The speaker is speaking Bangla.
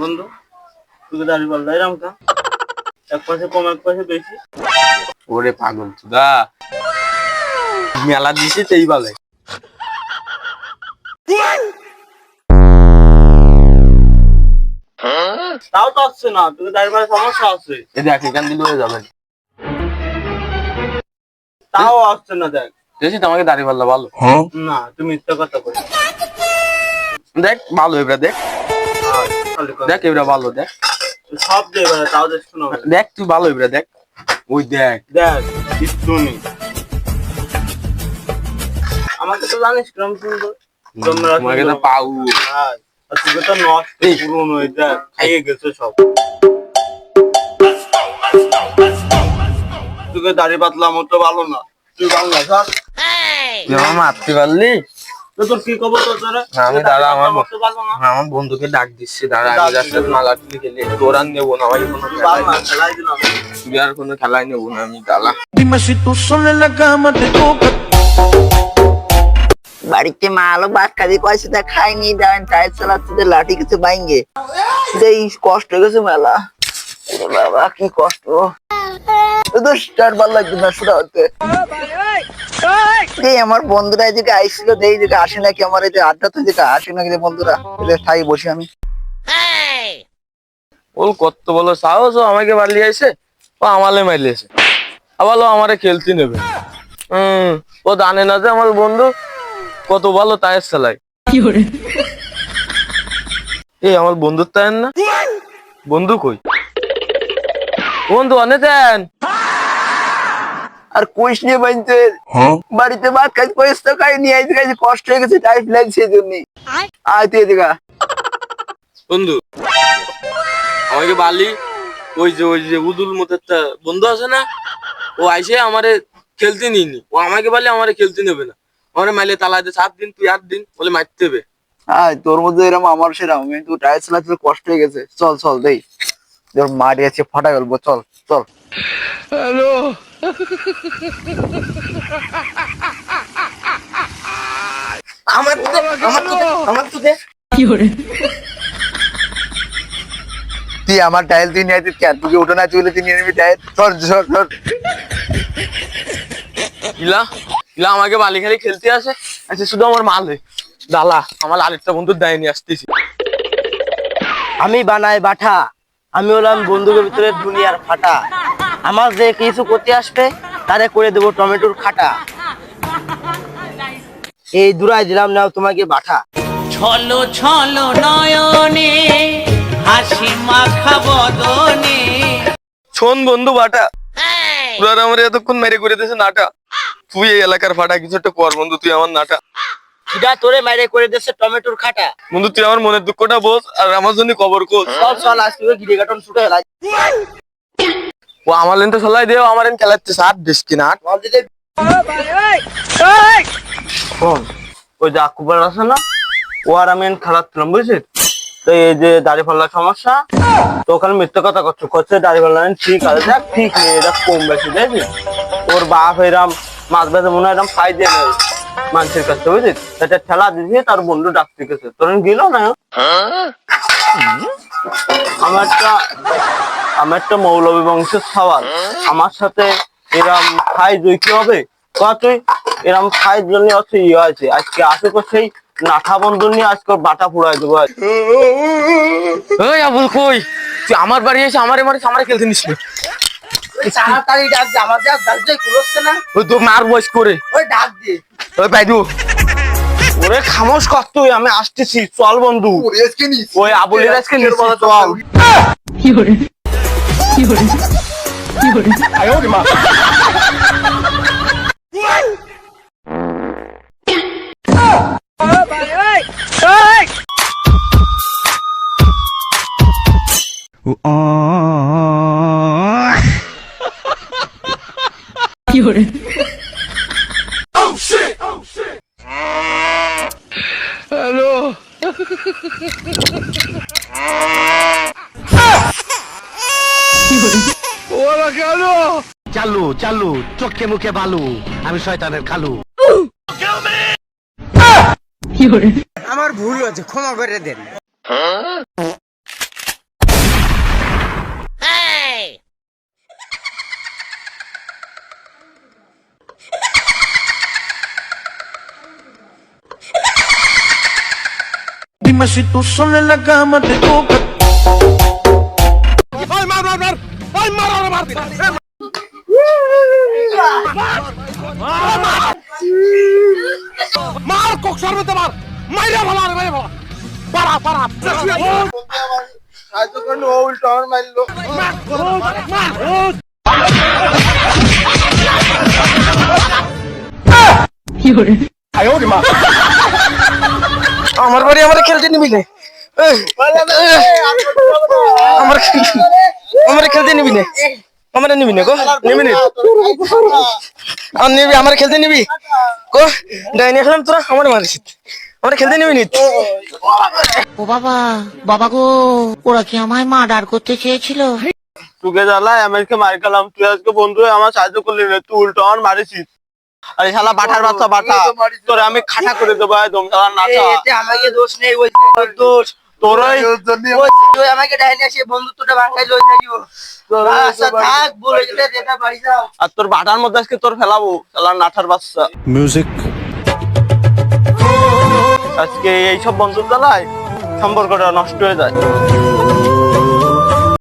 বন্ধু তুই দাঁড়িয়ে বল এরম কা। এক পয়সা কম এক পয়সা বেশি। ওরে পাগল চুদা মেলা দিছি তেই বালে। তাও তো আসছে না তুই দাঁড়িয়ে সমস্যা আছে। এ দেখ এখান দিলে হয়ে যাবে। তাও আসছে না দেখ। দেখছি তোমাকে দাঁড়িয়ে পাল্লা ভালো। না তুমি মিথ্যা কথা বলি। দেখ ভালো এবার দেখ। দেখ এবার ভালো দেখ। সব বেড়া তাও দেখছ না দেখ তুই ভালো এবার দেখ। ওই দেখ। দেখ কিচ্ছু নেই। আমাকে তো জানিস কিরম সুন্দর। তোমাকে তো পাউ হ্যাঁ, আর তুই তো নষ্ট। পুরনো হয়ে দেখ খাইয়ে গেছে সব। তোকে দাড়ি পাতলা মতো ভালো না। তুই বাংলা স্যার মারতে পারলি তোর কি খবর তোর আমি দাঁড়া, আমার বন্ধুকে ডাক দিচ্ছে আমি যার সাথে মালা খেলি আর নেব না কোনো তুই আর কোনো খেলাই নেব না আমি toca. বাড়িতে মা আলো ভাত খাবি কয়েছে তা খাইনি দাঁড়ান টাইট চালাচ্ছে লাঠি কিছু বাইঙ্গে এই কষ্ট হয়ে গেছে মেলা বাবা কি কষ্ট। তো স্টার ভালো লাগছে না শোনা হতে এই আমার বন্ধুরা এদিকে আইছিল দিকে আসে নাকি আমার এই যে আড্ডা তো এদিকে আসে নাকি বন্ধুরা? এদের ঠাই বসি আমি। ও কত বলো সাহস ও আমাকে বাড়লি আইছে? ও আমালে মাইলিয়েছে আবার ও আমারে খেলতে নেবে। হম ও জানে না যে আমার বন্ধু কত ভালো তায়ের চালাই এই আমার বন্ধুর তায়ের না? বন্ধু কই? বন্ধু অনে দেন। আর কইস নিয়ে বানতে বাড়িতে ভাত খাই কইস তো খাই নিয়ে আইতে খাইছে কষ্ট হয়ে গেছে টাইট লাগছে জন্যই আয়। তুই বন্ধু আমাকে বালি ওই যে ওই যে উদুল মতো একটা বন্ধু আছে না ও আইসে আমারে খেলতে নিনি ও আমাকে বলে আমারে খেলতে নেবে না। আমারে মাইলে তালা দিয়ে সাত দিন তুই আট দিন বলে মারতে হবে। আয় তোর মধ্যে এরকম আমার সেরকম কিন্তু টায়ার চালাতে কষ্ট হয়ে গেছে। চল চল দেই। তোর মারি আছে ফাটা গেলবো চল চল। হ্যালো? আমার তো আমার তো আমার তো দে। তুই আমার টাইল তুই নিয়ে আইতিস কেন? তুই উঠো না চলে তুই নিয়ে নিবি টাইল চল চল চল ইলা ইলা আমাকে বালি খালি খেলতে আসে? আচ্ছা শুধু আমার মালে দালা আমার আরেকটা বন্ধু দেয়নি আসতেছি। আমি বানাই বাঠা। আমি হলাম বন্দুকের ভিতরে দুনিয়ার ফাটা। আমার যে কিছু করতে আসবে তারে করে দেবো টমেটোর খাটা। এই দুরাই দিলাম নাও তোমাকে বাঠা ছলো ছলো নয়নে হাসি মাখা বদনে। শোন বন্ধু বাটা। তোরা আমার এতক্ষণ মেরে করে দিয়েছে নাটা। তুই এই এলাকার ফাটা কিছু একটা কর বন্ধু তুই আমার নাটা। সেটা তোরে মাইরে করে দিচ্ছে টমেটোর খাটা। বন্ধু তুই আমার মনের দুঃখটা বোঝ আর আমার জন্য খবর কোস সব চল আজকে গিরে কাটন ছুটে হেলাই। ও আমার লেন তো সলাই দেও আমার লেন খেলাচ্ছে সাত দিস কিনা ওই যে আকুবার আছে না ও আর আমি খেলাচ্ছিলাম বুঝছিস? তো এই যে দাড়ি পাল্লার সমস্যা তো ওখানে মিথ্যে কথা করছ করছে দাড়ি পাল্লা ঠিক আছে দেখ ঠিক নেই এটা কম বেশি দেখবি? ওর বাপ এরম মাছ বেঁধে মনে হয় এরম দিয়ে নেই। মানুষের কাছে বুঝছিস সেটা ঠেলা দিয়েছে তার বন্ধু ডাকতে গেছে। তোর গেল না? আমার একটা আমার একটা মৌলবী বংশের সওয়াল। আমার সাথে এরম খাই জয় কি হবে? তুই এরম খাইয়ের জন্য হচ্ছে ইয়ে আছে। আজকে আসে তো সেই বন্ধু নিয়ে আজকে বাটা পুড়াই দেবো আজ। ওই আবুল কই? তুই আমার বাড়ি এসে আমারে মারিস আমারে খেলতে নিস। তাড়াতাড়ি ডাক আমার যা দাঁড়িয়ে কুলোচ্ছে না। ওই তো মার বয়স করে। ওই ডাক দে। ওই পাইদু ওরে খামোশ কর তুই আমি আসতেছি চল বন্ধু। ওই আবুলের আজকে কি চল চালু চালু চোখে মুখে বালু। আমি শয়তানের খালু। আমার ভুল হয়েছে ক্ষমা করে দেন। Dime si tú sola en la cama te toca. সাহায্য করুন ও উল্টো আমার মারলো আমার বাড়ি আমার খেলতে নিবি না। আমার আমার খেলতে নিবি না। আমার নিবি না গো। নিবি না। আর নিবি আমার খেলতে নিবি? গো ডাইনি খেলাম তোরা আমার মারিস আমার খেলতে নিবি নি। ও বাবা বাবা গো ওরা কি আমায় মার্ডার করতে চেয়েছিল? তোকে জ্বালা আমেরকে মার গেলাম তুই আজকে বন্ধু আমার সাহায্য করলি না। তুই উল্টো আমার মারিছিস। আরে শালা বাটার বাচ্চা বাটা তোর আমি খাটা করে দেবো একদম শালা নাচা এতে আমাকে দোষ নেই ওই দোষ। তোরাই ওই ওই আমাকে ডাইনি আসে বন্ধুত্বটা ভাঙাই লই না থাক বলে গেলে যেটা বাড়ি যাও। আর তোর বাটার মধ্যে আজকে তোর ফেলাবো শালা নাঠার বাচ্চা. আজকে এইসব সম্পর্কটা নষ্ট হয়ে যায়।